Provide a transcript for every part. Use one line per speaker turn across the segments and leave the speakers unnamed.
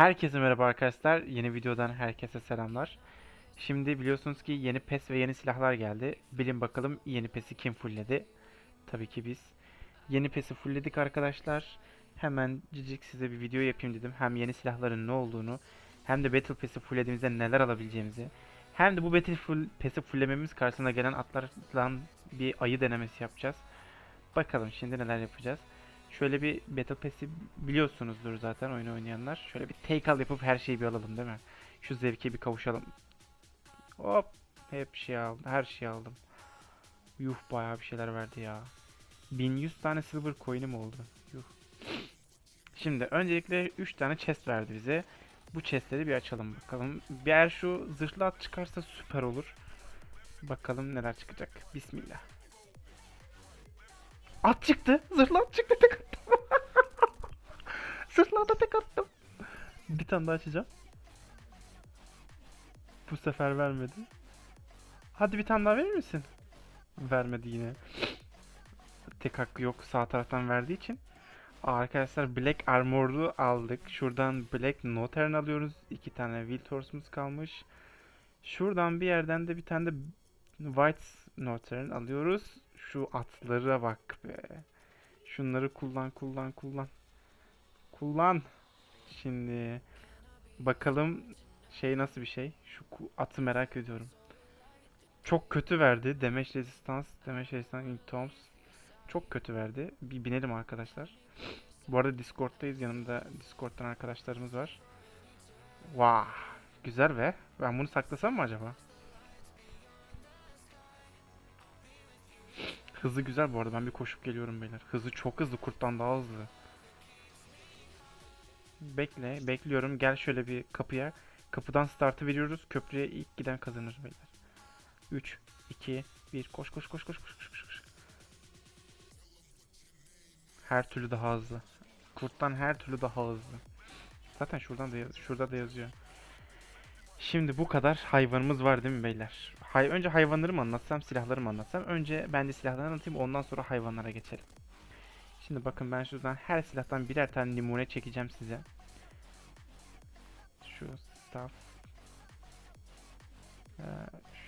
Herkese merhaba arkadaşlar. Yeni videodan herkese selamlar. Şimdi biliyorsunuz ki yeni PES ve yeni silahlar geldi. Bilin bakalım yeni PES'i kim fullledi? Tabii ki biz. Yeni PES'i fullledik arkadaşlar. Hemen cicik size bir video yapayım dedim. Hem yeni silahların ne olduğunu hem de Battle Pass'i fulllediğimizde neler alabileceğimizi hem de bu Battle full, Pass'i fulllememiz karşısına gelen atlarla bir ayı denemesi yapacağız. Bakalım şimdi neler yapacağız. Şöyle bir Battle Pass'i biliyorsunuzdur zaten oyunu oynayanlar. Şöyle bir take al yapıp her şeyi bir alalım değil mi? Şu zevke bir kavuşalım. Hop. Hep şey aldım. Her şeyi aldım. Yuh bayağı bir şeyler verdi ya. 1100 tane silver coin'im oldu. Yuh. Şimdi öncelikle 3 tane chest verdi bize. Bu chestleri bir açalım bakalım. Bir şu zırhlı at çıkarsa süper olur. Bakalım neler çıkacak. Bismillah. At çıktı. Zırhlı at çıktı tek attım. Zırhlı ata tek attım. Bir tane daha açacağım. Bu sefer vermedi. Hadi bir tane daha verir misin? Vermedi yine. Tek hakkı yok sağ taraftan verdiği için. Arkadaşlar Black Armor'u aldık. Şuradan Black Northern alıyoruz. İki tane Wild Horse'umuz kalmış. Şuradan bir yerden de bir tane de White Northern alıyoruz. Şu atlara bak be. Şunları kullan kullan kullan. Kullan. Şimdi bakalım şey nasıl bir şey. Şu atı merak ediyorum. Çok kötü verdi. Damage Resistance, Damage Resistance in Toms. Çok kötü verdi. Bir binelim arkadaşlar. Bu arada Discord'dayız. Yanımda Discord'dan arkadaşlarımız var. Vah. Güzel be. Ben bunu saklasam mı acaba? Hızı güzel bu arada. Ben bir koşup geliyorum beyler. Hızı çok hızlı. Kurttan daha hızlı. Bekle. Bekliyorum. Gel şöyle bir kapıya. Kapıdan startı veriyoruz. Köprüye ilk giden kazanır beyler. 3, 2, 1. Koş koş koş koş koş koş koş. Her türlü daha hızlı. Kurttan her türlü daha hızlı. Zaten şuradan da şurada da yazıyor. Şimdi bu kadar hayvanımız var değil mi beyler? Hay önce hayvanları mı anlatsam, silahları mı anlatsam? Önce ben de silahları anlatayım, ondan sonra hayvanlara geçelim. Şimdi bakın ben şuradan her silahtan birer tane numune çekeceğim size. Şu staff. Ee,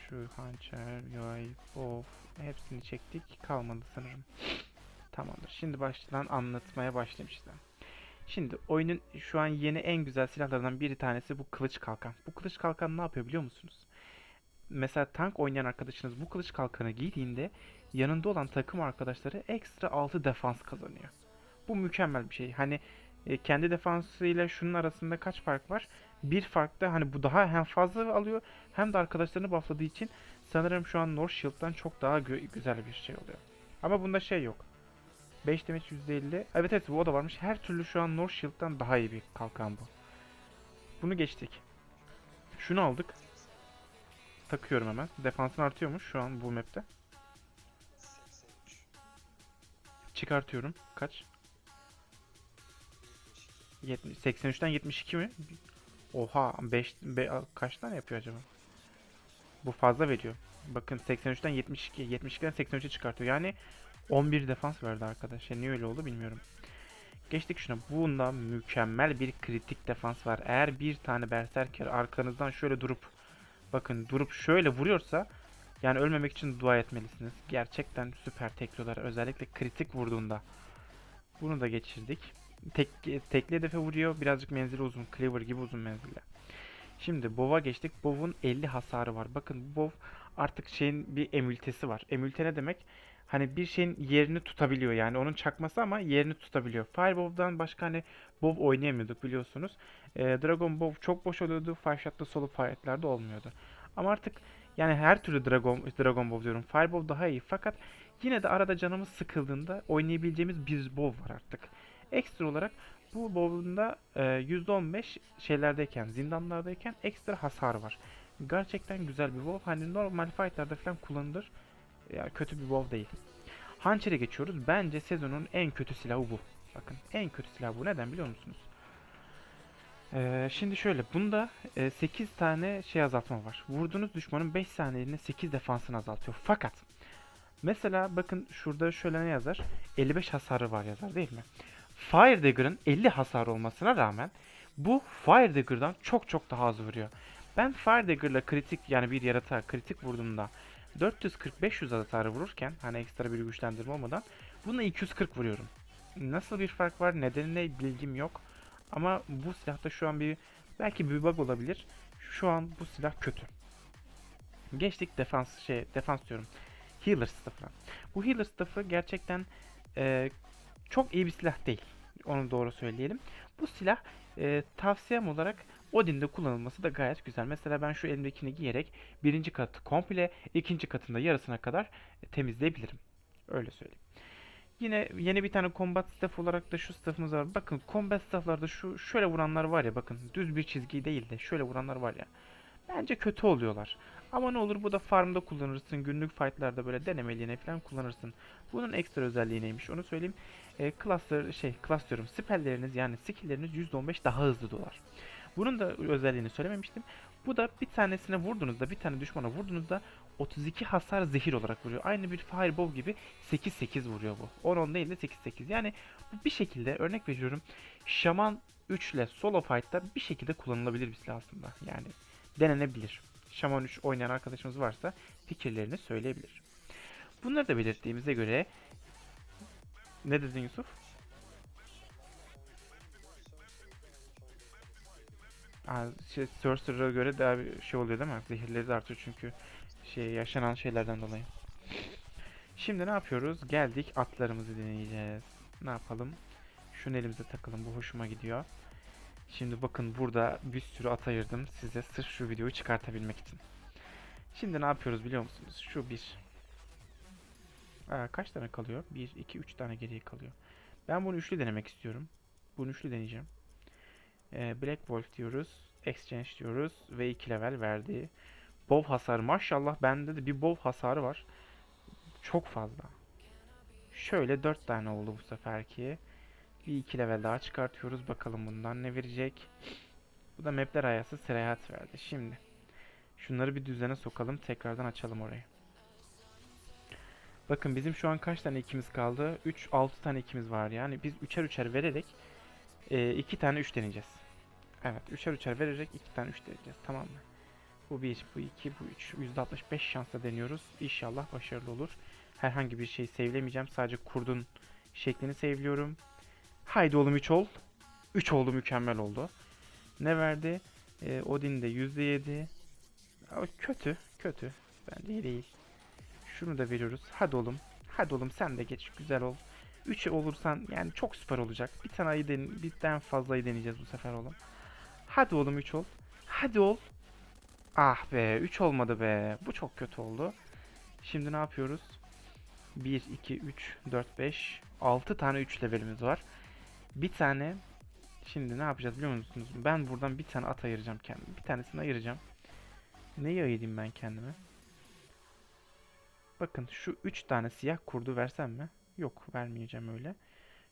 şu hançer, yay, bow hepsini çektik. Kalmadı sanırım. Tamamdır. Şimdi baştan anlatmaya başlayayım size. Şimdi oyunun şu an yeni en güzel silahlarından bir tanesi bu kılıç kalkan. Bu kılıç kalkan ne yapıyor biliyor musunuz? Mesela tank oynayan arkadaşınız bu kılıç kalkanı giydiğinde yanında olan takım arkadaşları ekstra 6 defans kazanıyor. Bu mükemmel bir şey. Hani e, kendi defansıyla şunun arasında kaç fark var? Bir fark da hani bu daha hem fazla alıyor hem de arkadaşlarını buffladığı için sanırım şu an North Shield'dan çok daha gö- güzel bir şey oluyor. Ama bunda şey yok. 5 damage %50. Evet evet bu da varmış. Her türlü şu an North Shield'dan daha iyi bir kalkan bu. Bunu geçtik. Şunu aldık. Takıyorum hemen. Defansın artıyormuş şu an bu map'te. Çıkartıyorum. Kaç? 70, 83'ten 72 mi? Oha 5 kaç tane yapıyor acaba? Bu fazla veriyor. Bakın 83'ten 72, 72'den 83'e çıkartıyor. Yani 11 defans verdi arkadaş. Ya niye öyle oldu bilmiyorum. Geçtik şuna. Bunda mükemmel bir kritik defans var. Eğer bir tane berserker arkanızdan şöyle durup bakın durup şöyle vuruyorsa yani ölmemek için dua etmelisiniz. Gerçekten süper tekliyorlar. Özellikle kritik vurduğunda. Bunu da geçirdik. Tek, tekli hedefe vuruyor. Birazcık menzili uzun. Cleaver gibi uzun menzilli. Şimdi Bow'a geçtik. Bow'un 50 hasarı var. Bakın Bow artık şeyin bir emültesi var. Emülte ne demek? Hani bir şeyin yerini tutabiliyor yani onun çakması ama yerini tutabiliyor. Firebow'dan başka hani Bow oynayamıyorduk biliyorsunuz. Ee, Dragon Bow çok boş oluyordu. Five Shot'ta solo fight'larda olmuyordu. Ama artık yani her türlü Dragon Dragon Ball diyorum. Fireball daha iyi fakat yine de arada canımız sıkıldığında oynayabileceğimiz bir bow var artık. Ekstra olarak bu bow'un da e, %15 şeylerdeyken, zindanlardayken ekstra hasar var. Gerçekten güzel bir bow. Hani normal fight'larda falan kullanılır. Ya kötü bir bow değil. Hançer'e geçiyoruz. Bence sezonun en kötü silahı bu. Bakın en kötü silah bu. Neden biliyor musunuz? Ee, şimdi şöyle bunda e, 8 tane şey azaltma var. Vurduğunuz düşmanın 5 saniyeliğine 8 defansını azaltıyor. Fakat mesela bakın şurada şöyle ne yazar? 55 hasarı var yazar değil mi? Fire Dagger'ın 50 hasar olmasına rağmen Bu Fire Dagger'dan çok çok daha az vuruyor. Ben Fire Dagger'la kritik yani bir yaratığa kritik vurduğumda 440-500 hasar vururken hani ekstra bir güçlendirme olmadan bununla 240 vuruyorum. Nasıl bir fark var nedenine bilgim yok. Ama bu silahta şu an bir belki bir bug olabilir. Şu an bu silah kötü. Geçtik defans şey defans diyorum. Healer staff'ına. Bu healer staff'ı gerçekten e, çok iyi bir silah değil. Onu doğru söyleyelim. Bu silah e, tavsiyem olarak Odin'de kullanılması da gayet güzel. Mesela ben şu elimdekini giyerek birinci katı komple, ikinci katında yarısına kadar e, temizleyebilirim. Öyle söyleyeyim. Yine yeni bir tane combat staff olarak da şu staffımız var. Bakın combat stafflarda şu şöyle vuranlar var ya bakın düz bir çizgi değil de şöyle vuranlar var ya. Bence kötü oluyorlar. Ama ne olur bu da farmda kullanırsın. Günlük fightlarda böyle denemeliğine falan kullanırsın. Bunun ekstra özelliği neymiş onu söyleyeyim. E, cluster şey class diyorum. Spellleriniz yani skillleriniz %15 daha hızlı dolar. Bunun da özelliğini söylememiştim. Bu da bir tanesine vurduğunuzda, bir tane düşmana vurduğunuzda 32 hasar zehir olarak vuruyor. Aynı bir fireball gibi 8-8 vuruyor bu. 10-10 değil de 8-8. Yani bu bir şekilde örnek veriyorum. Şaman 3 ile solo fight'ta bir şekilde kullanılabilir bir silah aslında. Yani denenebilir. Şaman 3 oynayan arkadaşımız varsa fikirlerini söyleyebilir. Bunları da belirttiğimize göre ne dedin Yusuf? Aa, şey, Sorcerer'a göre daha bir şey oluyor değil mi? Zehirleri de artıyor çünkü şey yaşanan şeylerden dolayı. Şimdi ne yapıyoruz? Geldik atlarımızı deneyeceğiz. Ne yapalım? Şunu elimize takalım. Bu hoşuma gidiyor. Şimdi bakın burada bir sürü at ayırdım size sırf şu videoyu çıkartabilmek için. Şimdi ne yapıyoruz biliyor musunuz? Şu bir. Aa, kaç tane kalıyor? 1, 2, 3 tane geriye kalıyor. Ben bunu üçlü denemek istiyorum. Bunu üçlü deneyeceğim. Ee, Black Wolf diyoruz. Exchange diyoruz. Ve 2 level verdi. Bow hasarı maşallah bende de bir bow hasarı var. Çok fazla. Şöyle 4 tane oldu bu seferki. Bir 2 level daha çıkartıyoruz. Bakalım bundan ne verecek. Bu da mapler ayası seyahat verdi. Şimdi şunları bir düzene sokalım. Tekrardan açalım orayı. Bakın bizim şu an kaç tane ikimiz kaldı? 3 6 tane ikimiz var yani. Biz üçer üçer vererek 2 tane 3 deneyeceğiz. Evet, üçer üçer vererek 2 tane 3 deneyeceğiz. Tamam mı? Bu 1, bu 2, bu 3. %65 şansla deniyoruz. İnşallah başarılı olur. Herhangi bir şey save'lemeyeceğim. Sadece kurdun şeklini save'liyorum. Haydi oğlum 3 ol. 3 oldu mükemmel oldu. Ne verdi? Ee, Odin de %7. Ama kötü. Kötü. Bence iyi değil. Şunu da veriyoruz. Hadi oğlum. Hadi oğlum sen de geç. Güzel ol. 3 olursan yani çok süper olacak. Bir tane ayı den birden fazlayı deneyeceğiz bu sefer oğlum. Hadi oğlum 3 ol. Hadi ol. Ah be 3 olmadı be. Bu çok kötü oldu. Şimdi ne yapıyoruz? 1, 2, 3, 4, 5, 6 tane 3 levelimiz var. Bir tane Şimdi ne yapacağız biliyor musunuz? Ben buradan bir tane at ayıracağım kendime. Bir tanesini ayıracağım. Neyi ayırayım ben kendime? Bakın şu 3 tane siyah kurdu versem mi? Yok vermeyeceğim öyle.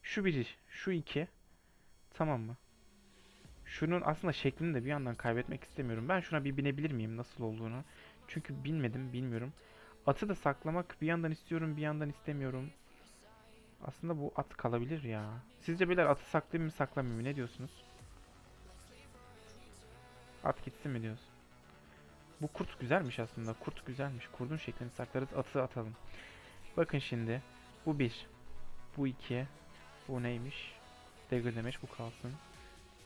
Şu biri, şu iki. Tamam mı? Şunun aslında şeklini de bir yandan kaybetmek istemiyorum. Ben şuna bir binebilir miyim nasıl olduğunu? Çünkü bilmedim, bilmiyorum. Atı da saklamak bir yandan istiyorum, bir yandan istemiyorum. Aslında bu at kalabilir ya. Sizce beyler atı saklayayım mı saklamayayım mı? Ne diyorsunuz? At gitsin mi diyorsun? Bu kurt güzelmiş aslında. Kurt güzelmiş. Kurdun şeklini saklarız. Atı atalım. Bakın şimdi. Bu bir. Bu iki. Bu neymiş? Dagger demiş. Bu kalsın.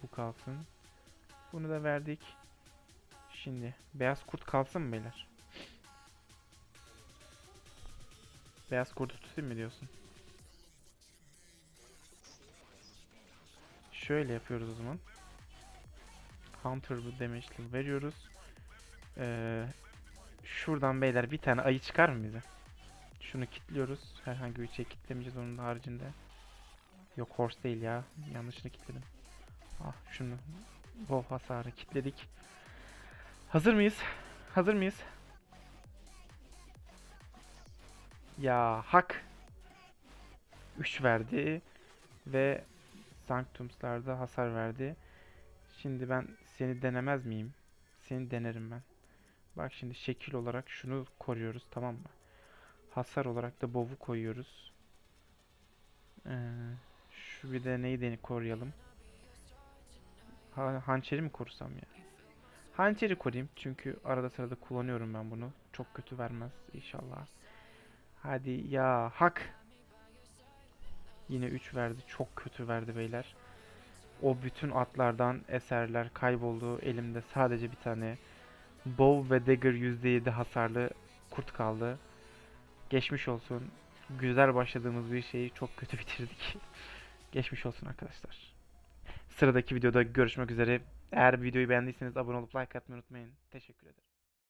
Bu kalsın. Bunu da verdik. Şimdi beyaz kurt kalsın mı beyler? Beyaz kurtu tutayım mı diyorsun? Şöyle yapıyoruz o zaman. Hunter damage'li veriyoruz. Ee, şuradan beyler bir tane ayı çıkar mı bize? Şunu kilitliyoruz. Herhangi bir şey kilitlemeyeceğiz onun haricinde. Yok horse değil ya. Yanlışını kilitledim. Ah şunu. Wolf hasarı kilitledik. Hazır mıyız? Hazır mıyız? Ya hak. 3 verdi. Ve Sanctums'larda hasar verdi. Şimdi ben seni denemez miyim? Seni denerim ben. Bak şimdi şekil olarak şunu koruyoruz tamam mı? Hasar olarak da bov'u koyuyoruz. Ee, şu bir de neyi deni koruyalım? Ha, hançeri mi korusam ya? Hançeri koruyayım çünkü arada sırada kullanıyorum ben bunu. Çok kötü vermez inşallah. Hadi ya hak. Yine 3 verdi. Çok kötü verdi beyler. O bütün atlardan eserler kayboldu. Elimde sadece bir tane Bow ve Dagger %7 hasarlı kurt kaldı. Geçmiş olsun. Güzel başladığımız bir şeyi çok kötü bitirdik. Geçmiş olsun arkadaşlar. Sıradaki videoda görüşmek üzere. Eğer videoyu beğendiyseniz abone olup like atmayı unutmayın. Teşekkür ederim.